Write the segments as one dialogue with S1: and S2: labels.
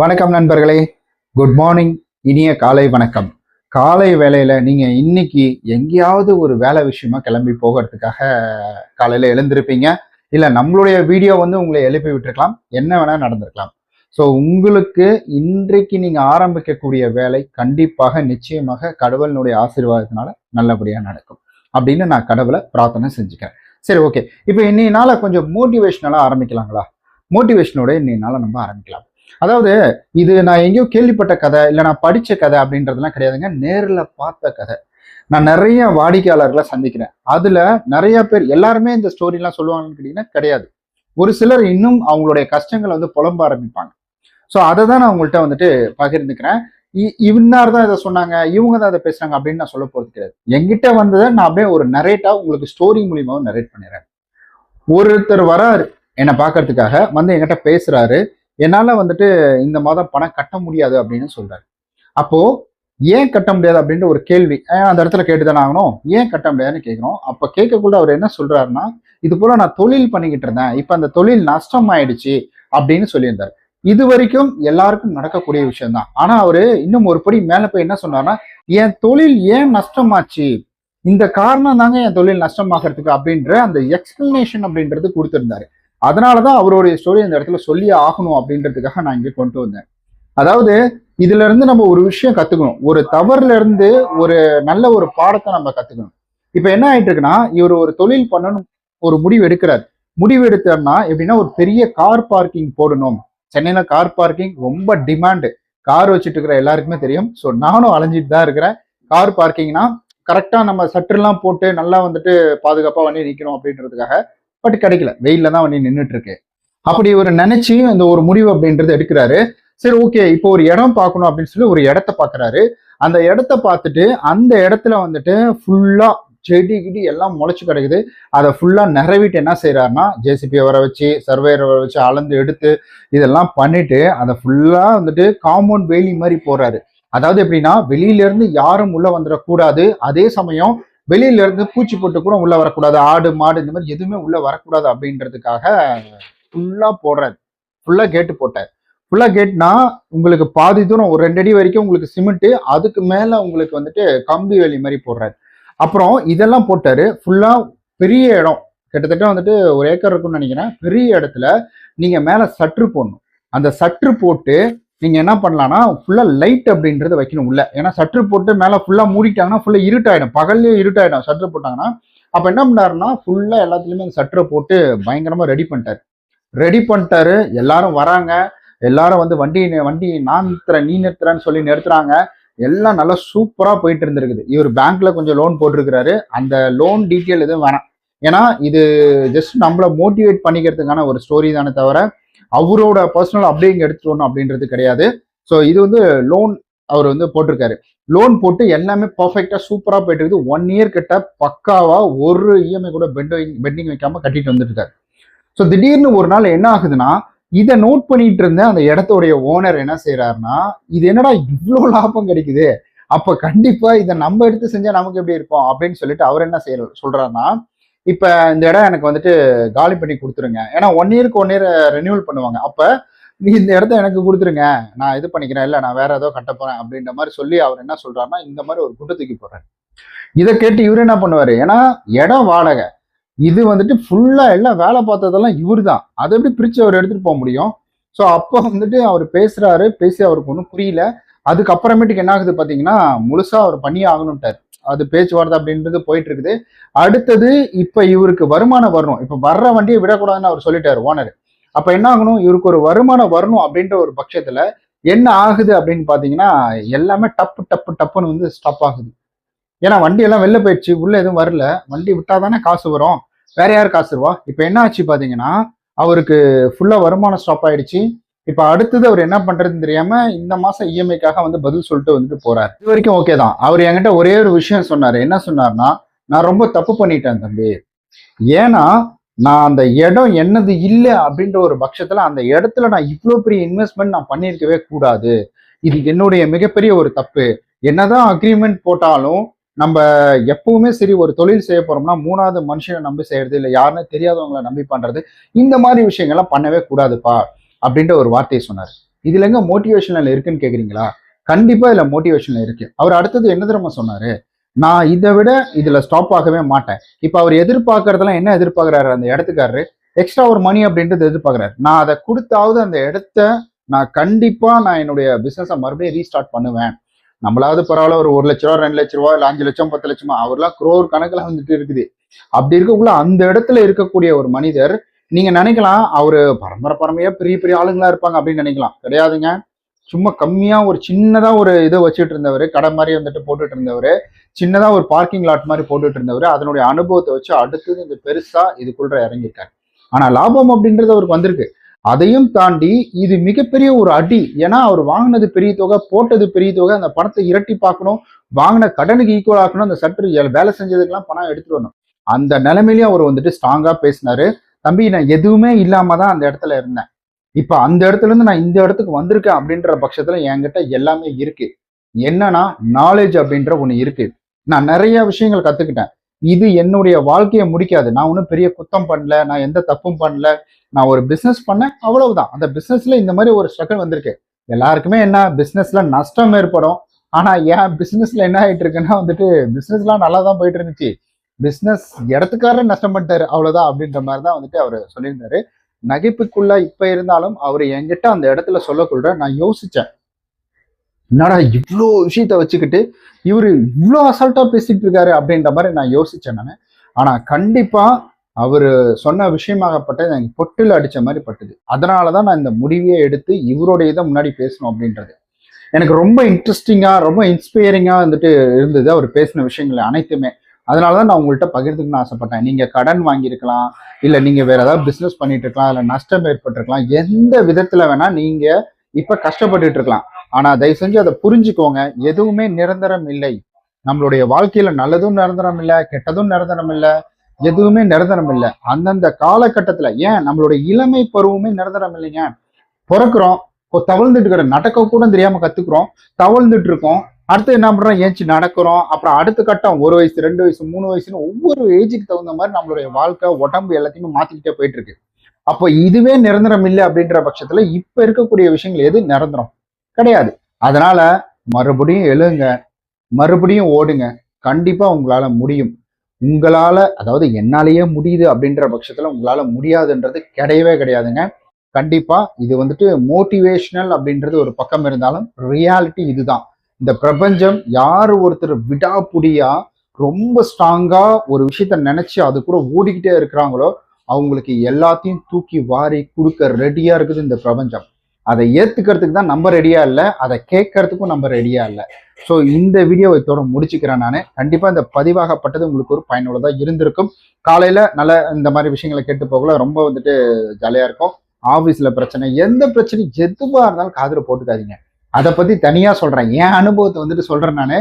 S1: வணக்கம் நண்பர்களே. Good morning இனிய காலை வணக்கம். காலை வேலையில நீங்க இன்னைக்கு எங்கேயாவது ஒரு வேலை விஷயமா கிளம்பி போகிறதுக்காக காலையில எழுந்திருப்பீங்க. இல்ல நம்மளுடைய வீடியோ வந்து உங்களை எழுப்பி விட்டுருக்கலாம். என்ன வேணா நடந்திருக்கலாம். ஸோ உங்களுக்கு இன்றைக்கு நீங்க ஆரம்பிக்கக்கூடிய வேலை கண்டிப்பாக நிச்சயமாக கடவுளினுடைய ஆசீர்வாதத்தினால நல்லபடியா நடக்கும். அப்படின்னு நான் கடவுளை பிரார்த்தனை செஞ்சுக்கிறேன். சரி ஓகே இப்போ இன்னைய நாளை கொஞ்சம் மோட்டிவேஷனலாக ஆரம்பிக்கலாங்களா? மோட்டிவேஷனோட இன்னைய நாளை நம்ம ஆரம்பிக்கலாம். அதாவது இது நான் எங்கேயோ கேள்விப்பட்ட கதை இல்லை நான் படித்த கதை அப்படின்றதுலாம் கிடையாதுங்க. நேரில் பார்த்த கதை. நான் நிறைய வாடிக்கையாளர்களை சந்திக்கிறேன். அதில் நிறைய பேர் எல்லாருமே இந்த ஸ்டோரிலாம் சொல்லுவாங்கன்னு கேட்டிங்கன்னா கிடையாது. ஒரு சிலர் இன்னும் அவங்களுடைய கஷ்டங்களை வந்து புலம்ப ஆரம்பிப்பாங்க. ஸோ அதை தான் நான் உங்கள்கிட்ட வந்துட்டு பகிர்ந்துக்கிறேன். இ- இவனார் தான் இதை சொன்னாங்க இவங்க தான் இதை பேசுறாங்க அப்படின்னு நான் சொல்ல போகிறது கிடையாது. எங்கிட்ட வந்ததை நான் அப்படியே ஒரு நரேட்டாக உங்களுக்கு ஸ்டோரி மூலியமாகவும் நரேட் பண்ணிடுறேன். ஒருத்தர் வராரு என்னை பார்க்கறதுக்காக. வந்து என்கிட்ட பேசுறாரு. என்னால் வந்துட்டு இந்த மாதம் பணம் கட்ட முடியாது அப்படின்னு சொல்கிறாரு அப்போ ஏன் கட்ட முடியாது அப்படின்ற ஒரு கேள்வி. அந்த இடத்துல கேட்டுதானே ஆகணும். ஏன் கட்ட முடியாதுன்னு கேட்குறோம். அப்போ கேட்கக்குள்ள அவர் என்ன சொல்கிறாருன்னா இது போல் நான் தொழில் பண்ணிக்கிட்டு இருந்தேன். இப்போ அந்த தொழில் நஷ்டம் ஆயிடுச்சு அப்படின்னு சொல்லியிருந்தார். இது வரைக்கும் எல்லாருக்கும் நடக்கக்கூடிய விஷயம்தான். ஆனால் ஆனா அவரு இன்னும் ஒரு படி மேல போய் என்ன சொன்னார்னா என் தொழில் ஏன் நஷ்டமாச்சு? இந்த காரணம் தாங்க என் தொழில் நஷ்டமாகிறதுக்கு அப்படின்ற அந்த எக்ஸ்பிளனேஷன் அப்படின்றது கொடுத்திருந்தாரு. அதனாலதான் அவருடைய ஸ்டோரி இந்த இடத்துல சொல்லி ஆகணும் அப்படின்றதுக்காக நான் இங்கே கொண்டு வந்தேன். அதாவது இதுல இருந்து நம்ம ஒரு விஷயம் கத்துக்கணும். ஒரு தவறுல இருந்து ஒரு நல்ல ஒரு பாடத்தை நம்ம கத்துக்கணும். இப்ப என்ன ஆயிட்டு இருக்குன்னா இவர் ஒரு தொழில் பண்ணணும் ஒரு முடிவு எடுக்கிறார். முடிவு எடுத்தார்னா எப்படின்னா ஒரு பெரிய கார் பார்க்கிங் போடணும். சென்னையில கார் பார்க்கிங் ரொம்ப டிமாண்டு கார் வச்சுட்டு இருக்கிற எல்லாருக்குமே தெரியும். ஸோ நானும் அலைஞ்சிட்டு தான் இருக்கிறேன். கார் பார்க்கிங்னா கரெக்டா நம்ம சட்டர்லாம் போட்டு நல்லா வந்துட்டு பாதுகாப்பா வண்டி நிற்கணும் அப்படின்றதுக்காக பட் கிடைக்கல. வெயில்ல தான் வண்டி நின்றுட்டு இருக்கு அப்படி ஒரு நினைச்சு இந்த ஒரு முடிவு அப்படின்றது எடுக்கிறாரு. சரி ஓகே இப்போ ஒரு இடம் பார்க்கணும் அப்படின்னு சொல்லி ஒரு இடத்த பார்க்கறாரு. அந்த இடத்த பார்த்துட்டு அந்த இடத்துல வந்துட்டு ஃபுல்லா செடி கிடி எல்லாம் முளைச்சு கிடைக்குது. அதை ஃபுல்லா நிறவிட்டு என்ன செய்யறாருன்னா ஜேசிபியை வர வச்சு சர்வேயரை வர வச்சு அளந்து எடுத்து இதெல்லாம் பண்ணிட்டு அதை ஃபுல்லா வந்துட்டு காம்பவுண்ட் வேலி மாதிரி போறாரு அதாவது எப்படின்னா வெளியில இருந்து யாரும் உள்ள வந்துடக்கூடாது. அதே சமயம் வெளியில இருந்து பூச்சி போட்டு கூட உள்ள வரக்கூடாது. ஆடு மாடு இந்த மாதிரி எதுவுமே உள்ள வரக்கூடாது அப்படின்றதுக்காக ஃபுல்லா போடுறாரு. ஃபுல்லா கேட்டு போட்டார். ஃபுல்லா கேட்னா உங்களுக்கு பாதி தூரம் ஒரு ரெண்டு அடி வரைக்கும் உங்களுக்கு சிமெண்ட் அதுக்கு மேல உங்களுக்கு வந்துட்டு கம்பி வேலி மாதிரி போடுறாரு. அப்புறம் இதெல்லாம் போட்டாரு. ஃபுல்லா பெரிய இடம். கிட்டத்தட்ட வந்துட்டு ஒரு ஏக்கர் இருக்கும்னு நினைக்கிறேன். பெரிய இடத்துல நீங்க மேல சற்று போடணும். அந்த சற்று போட்டு நீங்கள் என்ன பண்ணலாம்னா ஃபுல்லாக லைட் அப்படின்றத வைக்கணும் உள்ள. ஏன்னா சற்று போட்டு மேலே ஃபுல்லாக மூடிட்டாங்கன்னா ஃபுல்லாக இருட்டாயிடும். பகல்லையே இருட்டாயிடும். சற்று போட்டாங்கன்னா அப்போ என்ன பண்ணாருன்னா ஃபுல்லாக எல்லாத்துலேயுமே அந்த சற்றை போட்டு பயங்கரமாக ரெடி பண்ணிட்டாரு. ரெடி பண்ணிட்டாரு. எல்லாரும் வராங்க. எல்லாரும் வந்து வண்டி வண்டி நான் நிறுத்துறேன் நீ நிறுத்துறேன்னு சொல்லி நிறுத்துறாங்க. எல்லாம் நல்லா சூப்பராக போயிட்டு இருந்திருக்குது. இவர் பேங்க்ல கொஞ்சம் லோன் போட்டிருக்கிறாரு. அந்த லோன் டீட்டெயில் எதுவும் வேணாம். ஏன்னா இது ஜஸ்ட் நம்மளை மோட்டிவேட் பண்ணிக்கிறதுக்கான ஒரு ஸ்டோரி தானே தவிர அவரோட பர்சனல் அப்படியே இங்க எடுத்துட்டு வரணும் அப்படின்றது கிடையாது. ஸோ இது வந்து லோன் அவர் வந்து போட்டிருக்காரு. லோன் போட்டு எல்லாமே பர்ஃபெக்டாக சூப்பராக போயிட்டு இருக்குது. ஒன் இயர் கிட்ட பக்காவாக ஒரு இஎம்ஐ கூட பெண்டிங் பெண்டிங் வைக்காமல் கட்டிட்டு வந்துட்டு ஸோ திடீர்னு ஒரு நாள் என்ன ஆகுதுன்னா இதை நோட் பண்ணிட்டு இருந்த அந்த இடத்துடைய ஓனர் என்ன செய்யறாருன்னா இது என்னடா இவ்வளோ லாபம் கிடைக்குது? அப்போ கண்டிப்பாக இதை நம்ம எடுத்து செஞ்சால் நமக்கு எப்படி இருக்கும் அப்படின்னு சொல்லிட்டு அவர் என்ன செய்ய சொல்றாருன்னா இப்போ இந்த இடம் எனக்கு வந்துட்டு காலி பண்ணி கொடுத்துருங்க. ஏன்னா ஒன் இயருக்கு ஒன் இயர் ரெனியூவல் பண்ணுவாங்க. அப்போ நீ இந்த இடத்த எனக்கு கொடுத்துருங்க. நான் இது பண்ணிக்கிறேன். இல்லை நான் வேற ஏதோ கட்ட போறேன் அப்படின்ற மாதிரி சொல்லி அவர் என்ன சொல்றாருன்னா இந்த மாதிரி ஒரு குண்டு தூக்கி போடுறாரு. இதை கேட்டு இவர் என்ன பண்ணுவாரு? ஏன்னா இடம் வாடகை. இது வந்துட்டு ஃபுல்லா எல்லாம் வேலை பார்த்ததெல்லாம் இவர் தான் அதை எப்படி பிரிச்சு அவர் எடுத்துட்டு போக முடியும்? ஸோ அப்போ வந்துட்டு அவர் பேசுறாரு. பேசி அவருக்கு ஒன்றும் புரியல. அதுக்கப்புறமேட்டுக்கு என்ன ஆகுது பார்த்தீங்கன்னா முழுசா அவர் பண்ணி ஆகணும்ட்டார். அது பேச்சுவார்த்தை அப்படின்றது போயிட்டு இருக்குது அடுத்தது இப்ப இவருக்கு வருமானம் வரணும். இப்ப வர்ற வண்டியை விடக்கூடாதுன்னு அவர் சொல்லிட்டாரு ஓனர். அப்ப என்ன ஆகணும்? இவருக்கு ஒரு வருமானம் வரணும் அப்படின்ற ஒரு பட்சத்துல என்ன ஆகுது அப்படின்னு பாத்தீங்கன்னா எல்லாமே டப்பு டப்பு டப்புன்னு வந்து ஸ்டாப் ஆகுது. ஏன்னா வண்டி எல்லாம் வெளில போயிடுச்சு உள்ள எதுவும் வரல. வண்டி விட்டாதானே காசு வரும். வேற யார் காசு வருவா இப்ப என்ன ஆச்சு பாத்தீங்கன்னா அவருக்கு ஃபுல்லா வருமானம் ஸ்டாப் ஆயிடுச்சு. இப்ப அடுத்தது அவர் என்ன பண்றதுன்னு தெரியாம இந்த மாசம் இஎம்ஐக்காக வந்து பதில் சொல்லிட்டு வந்துட்டு போறாரு. இது வரைக்கும் ஓகே தான். அவர் என்கிட்ட ஒரே ஒரு விஷயம் சொன்னாரு. என்ன சொன்னார்னா நான் ரொம்ப தப்பு பண்ணிட்டேன் தம்பி. ஏன்னா நான் அந்த இடம் என்னது இல்லை அப்படின்ற ஒரு பட்சத்துல அந்த இடத்துல நான் இவ்வளோ பெரிய இன்வெஸ்ட்மெண்ட் நான் பண்ணியிருக்கவே கூடாது. இது என்னுடைய மிகப்பெரிய ஒரு தப்பு. என்னதான் அக்ரிமெண்ட் போட்டாலும் நம்ம எப்பவுமே சரி ஒரு தொழில் செய்ய போறோம்னா மூணாவது மனுஷனை நம்பி செய்யறது இல்லை யாருன்னு தெரியாதவங்களை நம்பி பண்றது இந்த மாதிரி விஷயங்கள்லாம் பண்ணவே கூடாதுப்பா. அப்படின்ற ஒரு வார்த்தையை சொன்னார். இதுல எங்க மோட்டிவேஷனல் இருக்குன்னு கேக்குறீங்களா? கண்டிப்பா இதுல மோட்டிவேஷன்ல இருக்கு. அவர் அடுத்தது என்ன தெரியுமா சொன்னாரு? நான் இதை விட இதுல ஸ்டாப் ஆகவே மாட்டேன். இப்ப அவர் எதிர்பார்க்கறதெல்லாம் என்ன எதிர்பார்க்கறாரு? அந்த இடத்துக்காரரு. எக்ஸ்ட்ரா ஒரு மணி அப்படின்றது எதிர்பார்க்கறாரு. நான் அதை கொடுத்தாவது அந்த இடத்த நான் கண்டிப்பா நான் என்னுடைய பிசினஸை மறுபடியும் ரீஸ்டார்ட் பண்ணுவேன். நம்மளாவது பரவாயில்ல ஒரு ஒரு லட்ச ரூபா ரெண்டு லட்ச ரூபா இல்ல அஞ்சு லட்சம் பத்து லட்சமா அவர்லாம் குரோர் கணக்குல வந்துட்டு இருக்குது. அப்படி இருக்கக்குள்ள அந்த இடத்துல இருக்கக்கூடிய ஒரு மனிதர் நீங்க நினைக்கலாம் அவரு பரம்பரை பரம்பரையா பெரிய பெரிய ஆளுங்களா இருப்பாங்க அப்படின்னு நினைக்கலாம். கிடையாதுங்க. சும்மா கம்மியா ஒரு சின்னதா ஒரு இதை வச்சுட்டு இருந்தவர் கடை மாதிரி வந்துட்டு போட்டுட்டு இருந்தவர் சின்னதா ஒரு பார்க்கிங் லாட் மாதிரி போட்டுட்டு இருந்தவர் அதனுடைய அனுபவத்தை வச்சு அடுத்தது இந்த பெருசா இதுக்குள்ள இறங்கிட்டார் ஆனா லாபம் அப்படின்றது அவருக்கு வந்திருக்கு. அதையும் தாண்டி இது மிகப்பெரிய ஒரு அடி. ஏன்னா அவர் வாங்கினது பெரிய தொகை போட்டது பெரிய தொகை அந்த பணத்தை இரட்டி பார்க்கணும் வாங்கின கடனுக்கு ஈக்குவல் ஆக்கணும் அந்த சற்று வேலை செஞ்சதுக்கெல்லாம் பணம் எடுத்துட்டு வரணும். அந்த நிலைமையிலேயே அவர் வந்துட்டு ஸ்ட்ராங்கா பேசினாரு. தம்பி நான் எதுவுமே இல்லாம தான் அந்த இடத்துல இருந்தேன். இப்ப அந்த இடத்துல இருந்து நான் இந்த இடத்துக்கு வந்திருக்கேன் அப்படின்ற பட்சத்துல என்கிட்ட எல்லாமே இருக்கு. என்னன்னா நாலேஜ் அப்படின்ற ஒண்ணு இருக்கு. நான் நிறைய விஷயங்கள் கத்துக்கிட்டேன். இது என்னுடைய வாழ்க்கையை முடிக்காது. நான் ஒன்றும் பெரிய குத்தம் பண்ணல. நான் எந்த தப்பும் பண்ணல. நான் ஒரு பிசினஸ் பண்ணேன். அவ்வளவுதான். அந்த பிசினஸ்ல இந்த மாதிரி ஒரு ஸ்ட்ரகிள் வந்திருக்கு. எல்லாருக்குமே என்ன பிசினஸ்ல நஷ்டம் ஏற்படும். ஆனா ஏன் பிசினஸ்ல என்ன ஆயிட்டு இருக்குன்னா வந்துட்டு பிசினஸ்லாம் நல்லா தான் போயிட்டு இருந்துச்சு. பிஸ்னஸ் இடத்துக்காரர் நஷ்டம் பண்ணிட்டாரு அவ்வளவுதான் அப்படின்ற மாதிரி தான் வந்துட்டு அவர் சொல்லியிருந்தாரு. நகைப்புக்குள்ள இப்ப இருந்தாலும் அவர் என்கிட்ட அந்த இடத்துல சொல்லக்குள்ள நான் யோசிச்சேன். என்னடா இவ்வளோ விஷயத்த வச்சுக்கிட்டு இவர் இவ்வளோ அசால்ட்டாக பேசிட்டு இருக்காரு அப்படின்ற மாதிரி நான் யோசிச்சேன் நான். ஆனால் கண்டிப்பாக அவர் சொன்ன விஷயமாகப்பட்டது எனக்கு பொட்டில் அடித்த மாதிரி பட்டுது. அதனாலதான் நான் இந்த முடிவையே எடுத்து இவருடைய இதை முன்னாடி பேசணும் அப்படின்றது. எனக்கு ரொம்ப இன்ட்ரெஸ்டிங்காக ரொம்ப இன்ஸ்பைரிங்காக வந்துட்டு இருந்தது அவர் பேசின விஷயங்கள் அனைத்துமே. அதனாலதான் நான் உங்கள்கிட்ட பகிர்ந்துக்கணும்னு ஆசைப்பட்டேன். நீங்கள் கடன் வாங்கியிருக்கலாம் இல்லை நீங்கள் வேறு ஏதாவது பிஸ்னஸ் பண்ணிட்டு இருக்கலாம் இல்லை நஷ்டம் ஏற்பட்டிருக்கலாம் எந்த விதத்தில் வேணால் நீங்கள் இப்போ கஷ்டப்பட்டுட்டு இருக்கலாம் ஆனால் தயவு செஞ்சு அதை புரிஞ்சுக்கோங்க. எதுவுமே நிரந்தரம் இல்லை. நம்மளுடைய வாழ்க்கையில் நல்லதும் நிரந்தரம் இல்லை கெட்டதும் நிரந்தரம் இல்லை எதுவுமே நிரந்தரம் இல்லை. அந்தந்த காலகட்டத்தில் ஏன் நம்மளுடைய இளமை பருவமே நிரந்தரம் இல்லைங்க? பிறக்கிறோம் இப்போ தவழ்ந்துட்டு இருக்கிற நடக்க கூட தெரியாம கத்துக்கிறோம் தவழ்ந்துட்டு இருக்கோம் அடுத்து என்ன பண்ணுறோம் ஏஞ்சி நடக்கிறோம். அப்புறம் அடுத்த கட்டம் ஒரு வயசு ரெண்டு வயசு மூணு வயசுன்னு ஒவ்வொரு ஏஜுக்கு தகுந்த மாதிரி நம்மளுடைய வாழ்க்கை உடம்பு எல்லாத்தையுமே மாற்றிக்கிட்டே போயிட்டு இருக்கு அப்போ இதுவே நிரந்தரம் இல்லை அப்படின்ற பட்சத்தில் இப்போ இருக்கக்கூடிய விஷயங்கள் எது நிரந்தரம்? கிடையாது. அதனால மறுபடியும் எழுங்க. மறுபடியும் ஓடுங்க. கண்டிப்பாக உங்களால் முடியும். உங்களால் அதாவது என்னாலேயே முடியுது அப்படின்ற பட்சத்தில் உங்களால் முடியாதுன்றது கிடையவே கிடையாதுங்க. கண்டிப்பாக இது வந்துட்டு மோட்டிவேஷனல் அப்படின்றது ஒரு பக்கம் இருந்தாலும் ரியாலிட்டி இதுதான். இந்த பிரபஞ்சம் யார் ஒருத்தர் விடாப்புடியா ரொம்ப ஸ்ட்ராங்கா ஒரு விஷயத்த நினைச்சு அது கூட ஓடிக்கிட்டே இருக்கிறாங்களோ அவங்களுக்கு எல்லாத்தையும் தூக்கி வாரி கொடுக்க ரெடியா இருக்குது இந்த பிரபஞ்சம். அதை ஏத்துக்கிறதுக்கு தான் நம்ம ரெடியா இல்லை அதை கேட்கறதுக்கும் நம்ம ரெடியா இல்லை. ஸோ இந்த வீடியோவை இதோட முடிச்சுக்கிறேன் நான். கண்டிப்பா இந்த பதிவாகப்பட்டது உங்களுக்கு ஒரு பயனுள்ளதாக இருந்திருக்கும். காலையில நல்ல இந்த மாதிரி விஷயங்களை கேட்டு போகல ரொம்ப வந்துட்டு ஜாலியா இருக்கும். ஆபீஸ்ல பிரச்சனை எந்த பிரச்சனையும் எதுவாக இருந்தாலும் காதில் போட்டுக்காதீங்க. அதை பத்தி தனியா சொல்றேன். என் அனுபவத்தை வந்துட்டு சொல்றேன் நான்.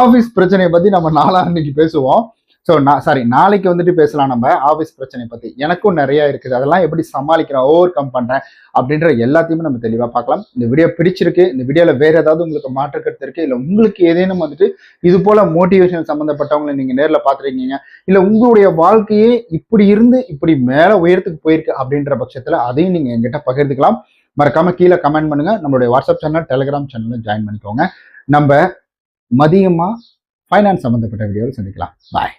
S1: ஆபீஸ் பிரச்சனையை பத்தி நம்ம நாளா அன்னைக்கு பேசுவோம். ஸோ நான் சாரி நாளைக்கு வந்துட்டு பேசலாம் நம்ம ஆஃபீஸ் பிரச்சனை பத்தி. எனக்கும் நிறைய இருக்குது. அதெல்லாம் எப்படி சமாளிக்கிறேன் ஓவர் கம் பண்றேன் அப்படின்ற எல்லாத்தையுமே நம்ம தெளிவாக பார்க்கலாம். இந்த வீடியோ பிடிச்சிருக்கு. இந்த வீடியோவில் வேற ஏதாவது உங்களுக்கு மாற்று கருத்து இருக்கு? இல்லை உங்களுக்கு ஏதேனும் வந்துட்டு இது போல மோட்டிவேஷன் சம்மந்தப்பட்டவங்களை நீங்க நேரில் பார்த்துருக்கீங்க. இல்லை உங்களுடைய வாழ்க்கையே இப்படி இருந்து இப்படி மேலே உயரத்துக்கு போயிருக்கு அப்படின்ற பட்சத்தில் அதையும் நீங்கள் எங்கிட்ட பகிர்ந்துக்கலாம். மறக்காம கீழே கமெண்ட் பண்ணுங்க. நம்மளுடைய வாட்ஸ்அப் சேனல் டெலிகிராம் சேனலும் ஜாயின் பண்ணிக்கோங்க. நம்ம மதியமா ஃபைனான்ஸ் சம்மந்தப்பட்ட வீடியோவில் சந்திக்கலாம். பாய்